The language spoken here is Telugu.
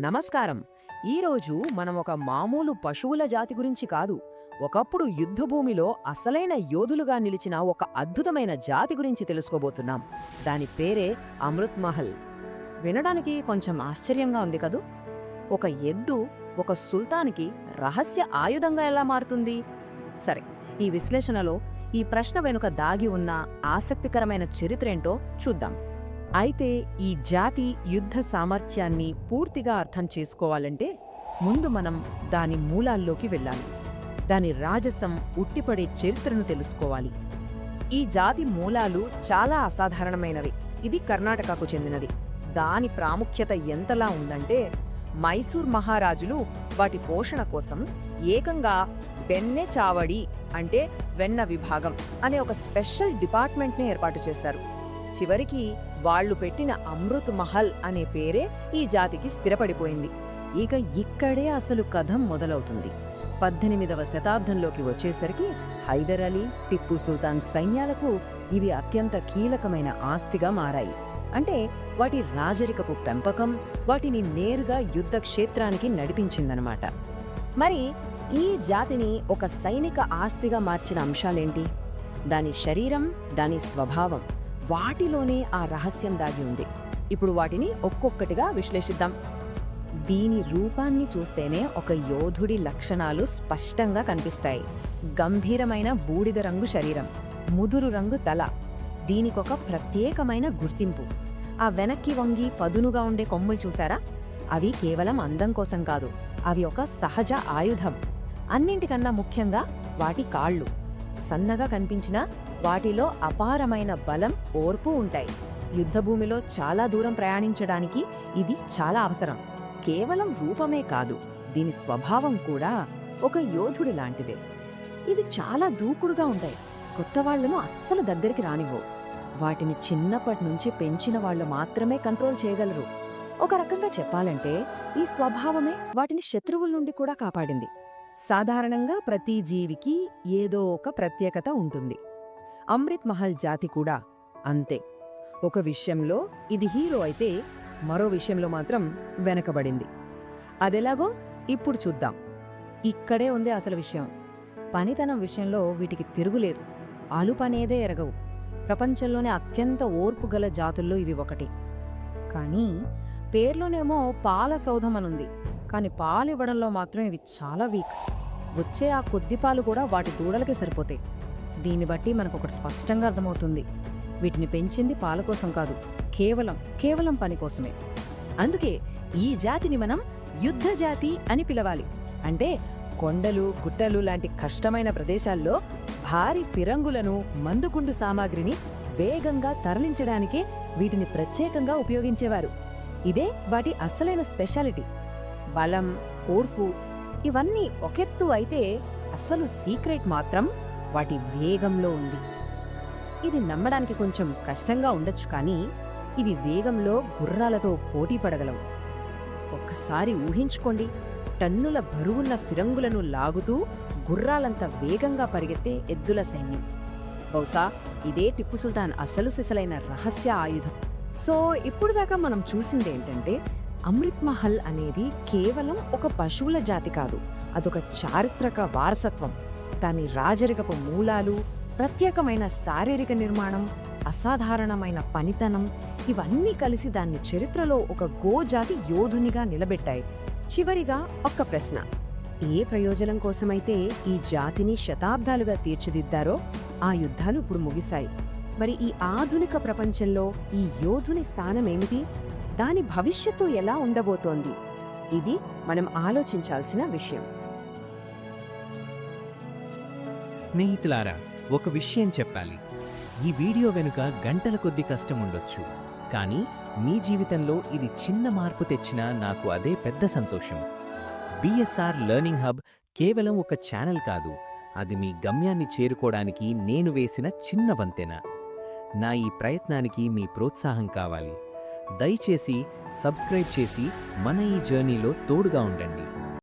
నమస్కారం. ఈరోజు మనం ఒక మామూలు పశువుల జాతి గురించి కాదు ఒకప్పుడు యుద్ధభూమిలో అసలైన యోధులుగా నిలిచిన ఒక అద్భుతమైన జాతి గురించి తెలుసుకోబోతున్నాం. దాని పేరే అమృత్ మహల్. వినడానికి కొంచెం ఆశ్చర్యంగా ఉంది కదూ? ఒక ఎద్దు ఒక సుల్తాన్కి రహస్య ఆయుధంగా ఎలా మారుతుంది? సరే ఈ విశ్లేషణలో ఈ ప్రశ్న వెనుక దాగి ఉన్న ఆసక్తికరమైన చరిత్రేంటో చూద్దాం. అయితే ఈ జాతి యుద్ధ సామర్థ్యాన్ని పూర్తిగా అర్థం చేసుకోవాలంటే ముందు మనం దాని మూలాల్లోకి వెళ్ళాలి. దాని రాజసం ఉట్టిపడే చరిత్రను తెలుసుకోవాలి. ఈ జాతి మూలాలు చాలా అసాధారణమైనవి. ఇది కర్ణాటకకు చెందినది. దాని ప్రాముఖ్యత ఎంతలా ఉందంటే మైసూర్ మహారాజులు వాటి పోషణ కోసం ఏకంగా వెన్నె చావడి అంటే వెన్న విభాగం అనే ఒక స్పెషల్ డిపార్ట్మెంట్ని ఏర్పాటు చేశారు. చివరికి వాళ్ళు పెట్టిన అమృత్ మహల్ అనే పేరే ఈ జాతికి స్థిరపడిపోయింది. ఇక ఇక్కడే అసలు కథ మొదలవుతుంది. పద్దెనిమిదవ శతాబ్దంలోకి వచ్చేసరికి హైదర్ అలీ టిప్పు సుల్తాన్ సైన్యాలకు ఇవి అత్యంత కీలకమైన ఆస్తిగా మారాయి. అంటే వాటి రాజరికపు పెంపకం వాటిని నేరుగా యుద్ధ క్షేత్రానికి నడిపించిందనమాట. మరి ఈ జాతిని ఒక సైనిక ఆస్తిగా మార్చిన అంశాలేంటి? దాని శరీరం దాని స్వభావం. వాటిలోనే ఆ రహస్యం దాగి ఉంది. ఇప్పుడు వాటిని ఒక్కొక్కటిగా విశ్లేషిద్దాం. దీని రూపాన్ని చూస్తేనే ఒక యోధుడి లక్షణాలు స్పష్టంగా కనిపిస్తాయి. గంభీరమైన బూడిద రంగు శరీరం ముదురు రంగు తల దీనికొక ప్రత్యేకమైన గుర్తింపు. ఆ వెనక్కి వంగి పదునుగా ఉండే కొమ్ములు చూసారా అవి కేవలం అందం కోసం కాదు అవి ఒక సహజ ఆయుధం. అన్నింటికన్నా ముఖ్యంగా వాటి కాళ్ళు. సన్నగా కనిపించినా వాటిలో అపారమైన బలం ఓర్పు ఉంటాయి. యుద్ధభూమిలో చాలా దూరం ప్రయాణించడానికి ఇది చాలా అవసరం. కేవలం రూపమే కాదు దీని స్వభావం కూడా ఒక యోధుడి లాంటిదే. ఇవి చాలా దూకుడుగా ఉంటాయి. కొత్త వాళ్ళను అస్సలు దగ్గరికి రానివ్వవు వాటిని చిన్నప్పటి నుంచి పెంచిన వాళ్ళు మాత్రమే కంట్రోల్ చేయగలరు. ఒక రకంగా చెప్పాలంటే ఈ స్వభావమే వాటిని శత్రువుల నుండి కూడా కాపాడింది. సాధారణంగా ప్రతి జీవికి ఏదో ఒక ప్రత్యేకత ఉంటుంది. అమృత్ మహల్ జాతి కూడా అంతే. ఒక విషయంలో ఇది హీరో అయితే మరో విషయంలో మాత్రం వెనకబడింది. అదెలాగో ఇప్పుడు చూద్దాం. ఇక్కడే ఉంది అసలు విషయం. పనితనం విషయంలో వీటికి తిరుగులేదు. అలుపనేదే ఎరగవు. ప్రపంచంలోనే అత్యంత ఓర్పు గల జాతుల్లో ఇవి ఒకటి. కానీ పేర్లోనేమో పాల సౌధమనుంది కానీ పాలు ఇవ్వడంలో మాత్రం ఇవి చాలా వీక్. వచ్చే ఆ కొద్ది పాలు కూడా వాటి దూడలకే సరిపోతాయి. దీన్ని బట్టి మనకు ఒకటి స్పష్టంగా అర్థమవుతుంది. వీటిని పెంచింది పాల కోసం కాదు కేవలం కేవలం పని కోసమే. అందుకే ఈ జాతిని మనం యుద్ధ జాతి అని పిలవాలి. అంటే కొండలు గుట్టలు లాంటి కష్టమైన ప్రదేశాల్లో భారీ ఫిరంగులను మందుగుండు సామాగ్రిని వేగంగా తరలించడానికే వీటిని ప్రత్యేకంగా ఉపయోగించేవారు. ఇదే వాటి అస్సలైన స్పెషాలిటీ. బలం ఓర్పు ఇవన్నీ ఒకెత్తు అయితే అస్సలు సీక్రెట్ మాత్రం వాటి వేగంలో ఉంది. ఇది నమ్మడానికి కొంచెం కష్టంగా ఉండొచ్చు కానీ ఇవి వేగంలో గుర్రాలతో పోటీ పడగలవు. ఒక్కసారి ఊహించుకోండి టన్నుల బరువున్న ఫిరంగులను లాగుతూ గుర్రాలంత వేగంగా పరిగెత్తే ఎద్దుల సైన్యం. బహుశా ఇదే టిప్పు సుల్తాన్ అసలు సిసలైన రహస్య ఆయుధం. సో ఇప్పుడు దాకా మనం చూసింది ఏంటంటే అమృత్ మహల్ అనేది కేవలం ఒక పశువుల జాతి కాదు అదొక చారిత్రక వారసత్వం. దాని రాజరికపు మూలాలు ప్రత్యేకమైన శారీరక నిర్మాణం అసాధారణమైన పనితనం ఇవన్నీ కలిసి దాన్ని చరిత్రలో ఒక గోజాతి యోధునిగా నిలబెట్టాయి. చివరిగా ఒక్క ప్రశ్న. ఏ ప్రయోజనం కోసమైతే ఈ జాతిని శతాబ్దాలుగా తీర్చిదిద్దారో ఆ యుద్ధాలు ఇప్పుడు ముగిశాయి. మరి ఈ ఆధునిక ప్రపంచంలో ఈ యోధుని స్థానం ఏమిటి? దాని భవిష్యత్తు ఎలా ఉండబోతోంది? ఇది మనం ఆలోచించాల్సిన విషయం. స్నేహితులారా ఒక విషయం చెప్పాలి. ఈ వీడియో వెనుక గంటల కొద్ది కష్టం ఉండొచ్చు. కానీ మీ జీవితంలో ఇది చిన్న మార్పు తెచ్చినా నాకు అదే పెద్ద సంతోషం. బిఎస్ఆర్ లెర్నింగ్ హబ్ కేవలం ఒక ఛానల్ కాదు. అది మీ గమ్యాన్ని చేరుకోవడానికి నేను వేసిన చిన్న వంతెన. నా ఈ ప్రయత్నానికి మీ ప్రోత్సాహం కావాలి. దయచేసి సబ్స్క్రైబ్ చేసి మన ఈ జర్నీలో తోడుగా ఉండండి.